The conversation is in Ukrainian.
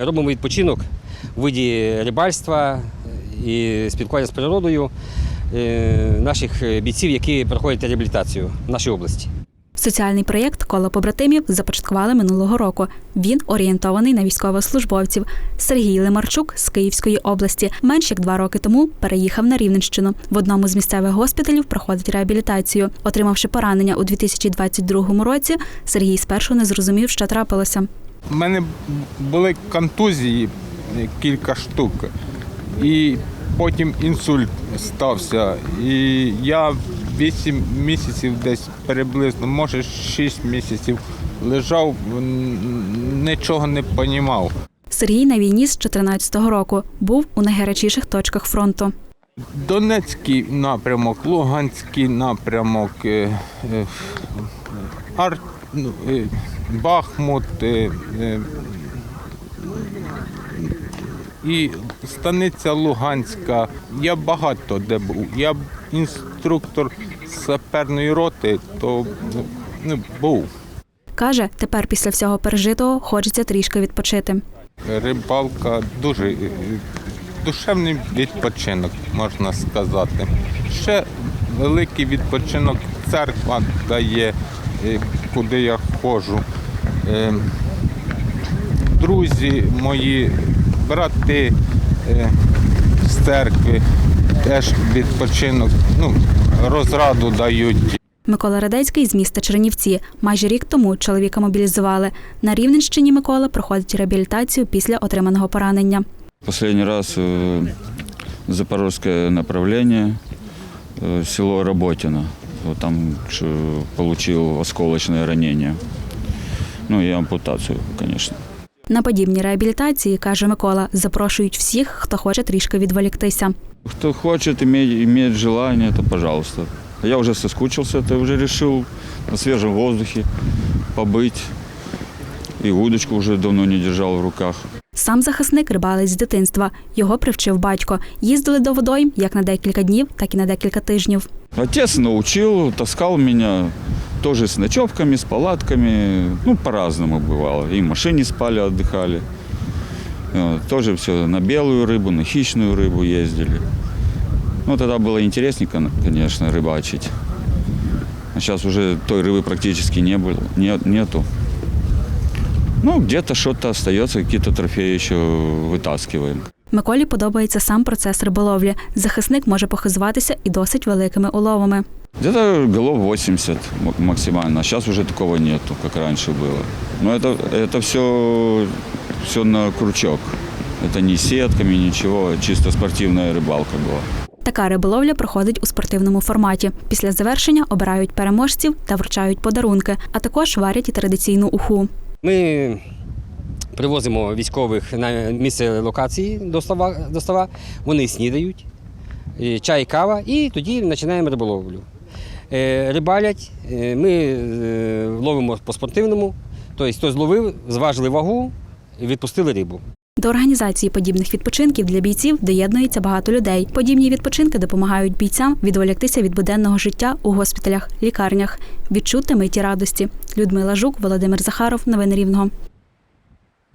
Робимо відпочинок у виді рибальства і спілкування з природою е, наших бійців, які проходять реабілітацію в нашій області. Соціальний проєкт Коло побратимів започаткували минулого року. Він орієнтований на військовослужбовців. Сергій Лемарчук з Київської області менш як два роки тому переїхав на Рівненщину. В одному з місцевих госпіталів проходить реабілітацію. Отримавши поранення у 2022 році, Сергій спершу не зрозумів, що трапилося. У мене були контузії кілька штук, і потім інсульт стався. І я 8 місяців десь приблизно, може 6 місяців лежав, нічого не розумів. Сергій на війні з 2014 року був у найгарячіших точках фронту. Донецький напрямок, Луганський напрямок, е, е, Ар, ну, е, Бахмут е, е, і станиця Луганська. Я багато де був. Я інструктор саперної роти, то ну, був. Каже, тепер після всього пережитого хочеться трішки відпочити. Рибалка дуже е, душевний відпочинок, можна сказати. Ще великий відпочинок церква дає, куди я ходжу. Е, Друзі мої, брати е, з церкви теж відпочинок, ну, розраду дають. Микола Радецький з міста Чернівці. Майже рік тому чоловіка мобілізували. На Рівненщині Микола проходить реабілітацію після отриманого поранення. Последний раз запорожское направление, э, село Работино. Вот там получил осколочное ранение. Ну и ампутацию, конечно. На подібні реабілітації, каже Микола, запрошують всіх, хто хоче трішки відволіктися. Хочет, иметь, имеет желание, то пожалуйста. Я уже соскучился, ты уже решил на свежем воздухе побыть. И удочку уже давно не держал в руках. Сам захисник рибалить з дитинства. Його привчив батько. Їздили до водойм як на декілька днів, так і на декілька тижнів. Отец научил, таскал меня тоже с ночевками, с палатками. Ну, по-разному бывало. И в машине спали, отдыхали. Э, Тоже все на белую рыбу, на хищную рыбу ездили. Ну, тогда было интересненько, конечно, рыбачить. А сейчас уже той рыбы практически не было, не- нету. Ну, где-то что-то остается, какие-то трофеи еще вытаскиваем. Миколі подобається сам процес риболовлі. Захисник може похизуватися і досить великими уловами. Где-то голов 80 м- максимально. А сейчас уже такого нету, как раньше было. Но это, это все, все на крючок. Это не сетками, ничего, чисто спортивная рыбалка была. Така риболовля проходить у спортивному форматі. Після завершення обирають переможців та вручають подарунки, а також варять і традиційну уху. Ми привозимо військових на місце локації до става, до става. вони снідають, е, чай, кава, і тоді починаємо риболовлю. Е, Рибалять, е, ми ловимо по спортивному, тобто хтось зловив, зважили вагу відпустили рибу. До організації подібних відпочинків для бійців доєднується багато людей. Подібні відпочинки допомагають бійцям відволіктися від буденного життя у госпіталях, лікарнях, відчути миті радості. Людмила Жук, Володимир Захаров. Новини Рівного.